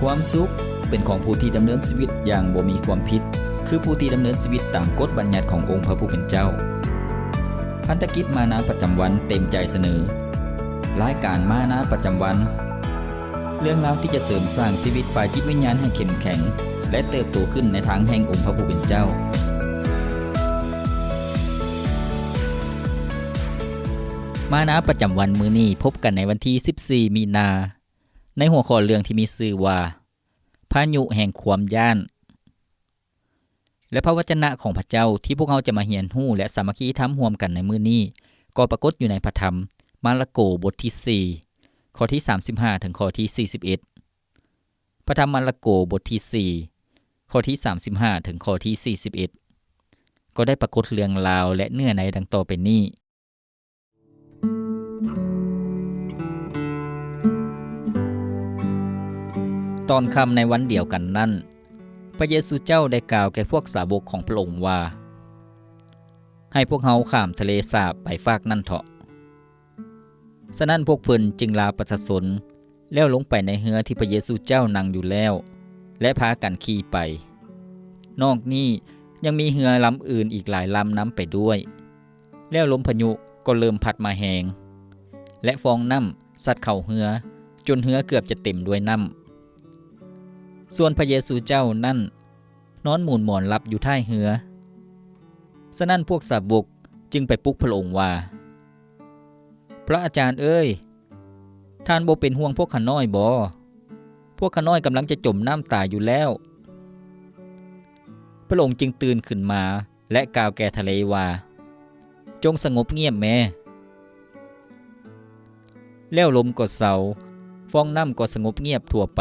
ความสุขเป็นของผู้ที่ดำเนินชีวิตอย่างบ่มีความผิด คือผู้ที่ดำเนินชีวิตตามกฎบัญญัติขององค์พระผู้เป็นเจ้า พันธกิจมานาประจำวันเต็มใจเสนอ รายการมานาประจำวัน เรื่องราวที่จะเสริมสร้างชีวิตฝ่ายจิตวิญญาณให้เข้มแข็ง และเติบโตขึ้นในทางแห่งองค์พระผู้เป็นเจ้ามานาประจำวันมือนี้พบกันในวันที่ 14 มีนา ในหัวข้อเรื่องที่มีชื่อว่า พายุแห่งความย่าน และพระวจนะของพระเจ้าที่พวกเราจะมาเรียนรู้และสามัคคีทำร่วมกันในมื้อนี้ ก็ปรากฏอยู่ในพระธรรม มาระโกบทที่ 4 ข้อที่ 35 ถึงข้อที่ 41 พระธรรมมาระโกบทที่ 4 ข้อที่ 35 ถึงข้อที่ 41 ก็ได้ปรากฏเรื่องราวและเนื้อในดังต่อไปนี้ ตอนค่ำในวันเดียวกันนั้น พระเยซูเจ้าได้กล่าวแก่พวกสาวกของพระองค์ว่า ให้พวกเขาข้ามทะเลสาบไปฝากนั่นเถาะ ฉะนั้นพวกเพิ่นจึงลาประชาชนแล้วลงไปในเรือที่พระเยซูเจ้านั่งอยู่แล้ว และพากันขี่ไป นอกนี้ยังมีเรือลำอื่นอีกหลายลำน้ำไปด้วย แล้วลมพายุก็เริ่มพัดมาแหง และฟองน้ำสัดเข่าเรือ จนเรือเกือบจะเต็มด้วยน้ำ ส่วนพระเยซูเจ้านั่น นอนหมุนหมอนหลับอยู่ท้ายเหือ ฉะนั้นพวกสาวกจึงไปปลุกพระองค์ว่า พระอาจารย์เอ้ย ท่านบ่เป็นห่วงพวกขาน้อยบ่พวกขาน้อยกำลังจะจมน้ำตายอยู่แล้ว พระองค์จึงตื่นขึ้นมาและกล่าวแก่ทะเลว่า จงสงบเงียบแม่แล้วลมก็เศาฟองน้ำก็สงบเงียบทั่วไป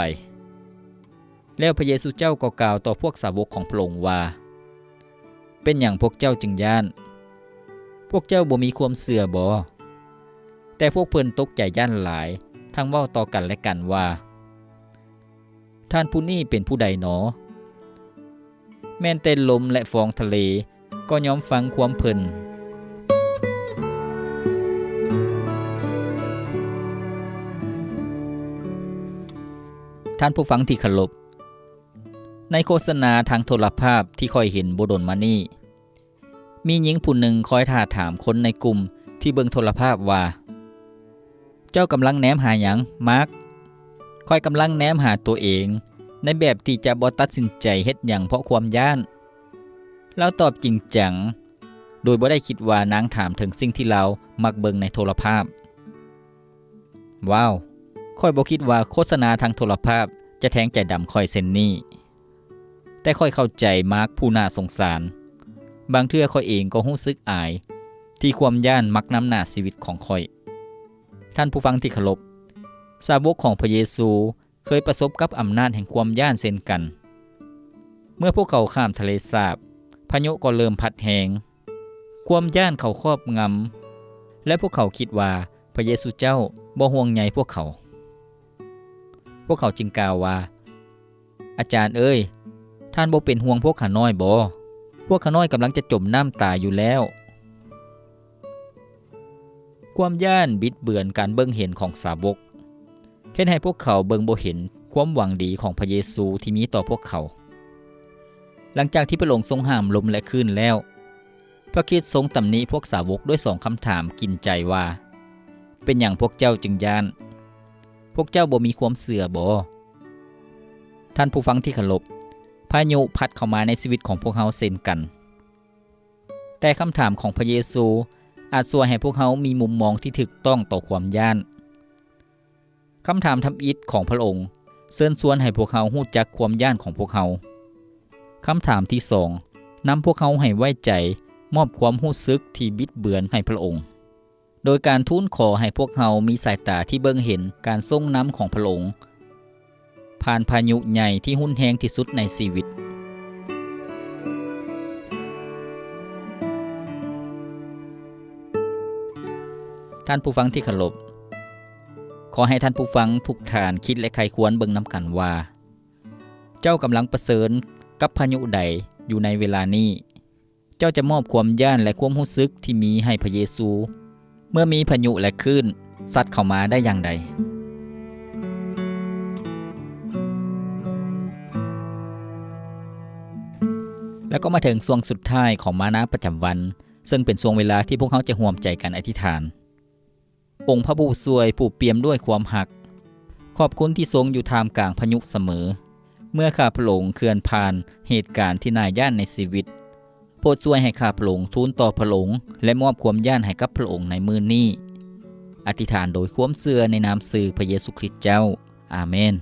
แล้วพระเยซูเจ้าก็กล่าวต่อพวกสาวกของพระองค์ว่า เป็นอย่างพวกเจ้าจึงย่าน พวกเจ้าบ่มีความเสื่อบ่แต่พวกเพิ่นตกใจย่านหลาย ทั้งเว้าต่อกันและกันว่า ท่านผู้นี้เป็นผู้ใดหนอ แม่นเต้นลมและฟองทะเลก็ยอมฟังความเพิ่นท่านผู้ฟังที่เคารพ ในโฆษณาทางโทรภาพที่คอยเห็นบดนมานี่ มีหญิงผู้หนึ่งคอยท่าถามคนในกลุ่มที่เบิงโทรภาพว่า เจ้ากำลังแนมหาหยังมาร์กคอยกำลังแนมหาตัวเอง ในแบบที่จะบ่ตัดสินใจเฮ็ดหยังเพราะความย่าน เราตอบจริงจัง โดยบ่ได้คิดว่านางถามถึงสิ่งที่เรามักเบิงในโทรภาพ ว้าวคอยบ่คิดว่าโฆษณาทางโทรภาพจะแทงใจดำคอยเส้นนี้ แต่ค่อยเข้าใจมาร์กผู้น่าสงสาร บางเทื่อค่อยเองก็รู้สึกอาย ที่ความย่านมักน้ำหน้าชีวิตของค่อย ท่านผู้ฟังที่เคารพสาวกของพระเยซูเคยประสบกับอำนาจแห่งความย่านเช่นกัน เมื่อพวกเขาข้ามทะเลสาบพายุก็เริ่มพัดแหง ความย่านเขาครอบงำ และพวกเขาคิดว่าพระเยซูเจ้าบ่ห่วงใยพวกเขา พวกเขาจึงกล่าวว่า อาจารย์เอ้ย ท่านบ่เป็นห่วงพวกขาน้อยบ่พวกขาน้อยกำลังจะจมน้ำตายอยู่แล้ว ความย่านบิดเบือนการเบิ่งเห็นของสาวกเฮ็ดให้พวกเขาเบิ่งบ่เห็นความหวังดีของพระเยซูที่มีต่อพวกเขา หลังจากที่พระองค์ทรงห้ามลมและคลื่นแล้ว พระคริสต์ทรงตำหนิพวกสาวกด้วยสองคำถามกินใจว่า เป็นอย่างพวกเจ้าจึงย่าน พวกเจ้าบ่มีความเสื่อบ่ท่านผู้ฟังที่เคารพ พายุพัดเข้ามาในชีวิตของพวกเขาเช่นกัน แต่คำถามของพระเยซูอาจส่วยให้พวกเขามีมุมมองที่ถูกต้องต่อความย่าน คำถามทำอิฐของพระองค์เชิญชวนให้พวกเขาฮู้จักความย่านของพวกเขา คำถามที่สองนำพวกเขาให้ไว้ใจมอบความรู้สึกที่บิดเบือนให้พระองค์ โดยการทูลขอให้พวกเขามีสายตาที่เบิ่งเห็นการทรงน้ำของพระองค์ ผ่านพายุใหญ่ที่หุ่นแหงที่สุดในชีวิต ท่านผู้ฟังที่เคารพขอให้ท่านผู้ฟังทุกทานคิดและใครควรเบิ่งนำกันว่า เจ้ากำลังประเสริญกับพายุใดอยู่ในเวลานี้ เจ้าจะมอบความย่านและความรู้สึกที่มีให้พระเยซู เมื่อมีพายุและคลื่นสัตว์เข้ามาได้อย่างใด แล้วก็มาถึงช่วงสุดท้ายของมานะประจำวัน ซึ่งเป็นช่วงเวลาที่พวกเขาจะห่วมใจกันอธิษฐาน องค์พระผู้ช่วยผู้เปี่ยมด้วยความหัก ขอบคุณที่ทรงอยู่ท่ามกลางพายุเสมอ เมื่อข้าพระองค์เคลื่อนผ่านเหตุการณ์ที่น่าย่านในชีวิตโปรดช่วยให้ข้าพระองค์ทูลต่อพระองค์และมอบความย่านให้กับพระองค์ในมือนี้ อธิษฐานโดยความเสื่อในนามสื่อพระเยซูคริสต์เจ้า อาเมน